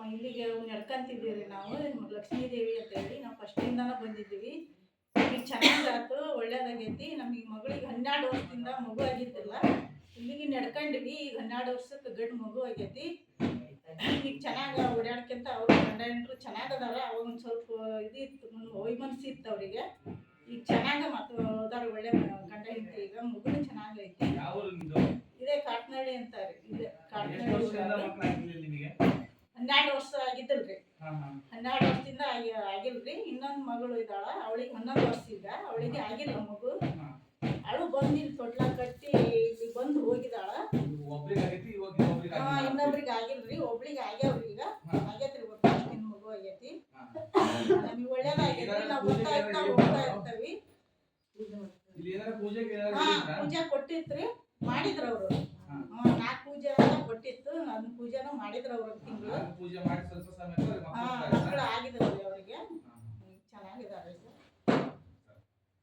ನಮ್ಮ ಇಲ್ಲಿಗೆ ನಡ್ಕೊಂತಿದ್ದೀವಿ ನಾವು ಲಕ್ಷ್ಮೀ ದೇವಿ ಅಂತ ಹೇಳಿ ನಾವು ಫಸ್ಟಿಂದನೂ ಬಂದಿದ್ದೀವಿ. ಈಗ ಚೆನ್ನಾಗಾಯ್ತು ಒಳ್ಳೇದಾಗೈತಿ. ನಮಗೆ ಮಗಳಿಗೆ ಹನ್ನೆರಡು ವರ್ಷದಿಂದ ಮಗು ಆಗಿದ್ದಿಲ್ಲ ಇಲ್ಲಿಗೆ ನಡ್ಕೊಂಡಿವಿ. ಈಗ ಹನ್ನೆರಡು ವರ್ಷಕ್ಕೆ ಗಂಡು ಮಗು ಆಗೈತಿ. ಈಗ ಚೆನ್ನಾಗಿ ಓಡಾಡ್ಕಂತ ಅವ್ರ ಗಂಡ ಹೆಂಡ್ರು ಚೆನ್ನಾಗದಾರ. ಅವಾಗ ಒಂದು ಸ್ವಲ್ಪ ಇದಿತ್ತು ವೈಮನಸ್ಸು ಇತ್ತು ಅವರಿಗೆ. ಈಗ ಚೆನ್ನಾಗ ಮತ್ತು ಹೋದಾರ ಒಳ್ಳೆ ಗಂಡ ಹೆಂಡತಿ ಈಗ ಮಗುನು ಚೆನ್ನಾಗೈತಿ? ಇದೇ ಕಾಟ್ನಳ್ಳಿ ಅಂತಾರೆ ಇದೇ ಕಾಟ್ನಳ್ಳಿ ಹನ್ನೆರಡು ವರ್ಷ ಆಗಿದ್ದಲ್ರಿ. ಹನ್ನೆರಡು ವರ್ಷದಿಂದ ಆಗಿ ಆಗಿಲ್ರಿ. ಇನ್ನೊಂದು ಮಗಳು ಇದ್ದಾಳ. ಅವಳಿಗೆ ಹನ್ನೊಂದು ವರ್ಷ ಇದ್ದ ಅವಳಿಗೆ ಆಗಿಲ್ಲ ಮಗು. ಅವಳು ಬಂದು ಇಲ್ಲಿ ತೊಟ್ಲ ಕಟ್ಟಿ ಇಲ್ಲಿ ಬಂದು ಇವಾಗ ಇನ್ನೊಬ್ರಿಗೆ ಆಗಿಲ್ರಿ. ಒಬ್ಳಿಗೆ ಆಗ್ಯಾವ್ರಿ ಈಗ. ಆಗೈತ್ರಿ ಗೊತ್ತಾ? ನಿನ್ ಮಗು ಆಗೈತಿ. ನಮಗೆ ಒಳ್ಳೇದಾಗೈತಿ ನಾವು ಬರ್ತಾ ಇರ್ತಾ ಹೋಗ್ತಾ ಇರ್ತೀವಿ. ಪೂಜೆ ಕೊಟ್ಟಿತ್ರಿ. ಮಾಡಿದ್ರ ಅವರು. ಕೊಟ್ಟಿತ್ತು ಅದನ್ನ ಪೂಜೆನೂ ಮಾಡಿದ್ರ ಅವ್ರ ತಿಂಗಳು ಪೂಜೆ ಮಾಡಿ ಸ್ವಲ್ಪ ಸಮಯ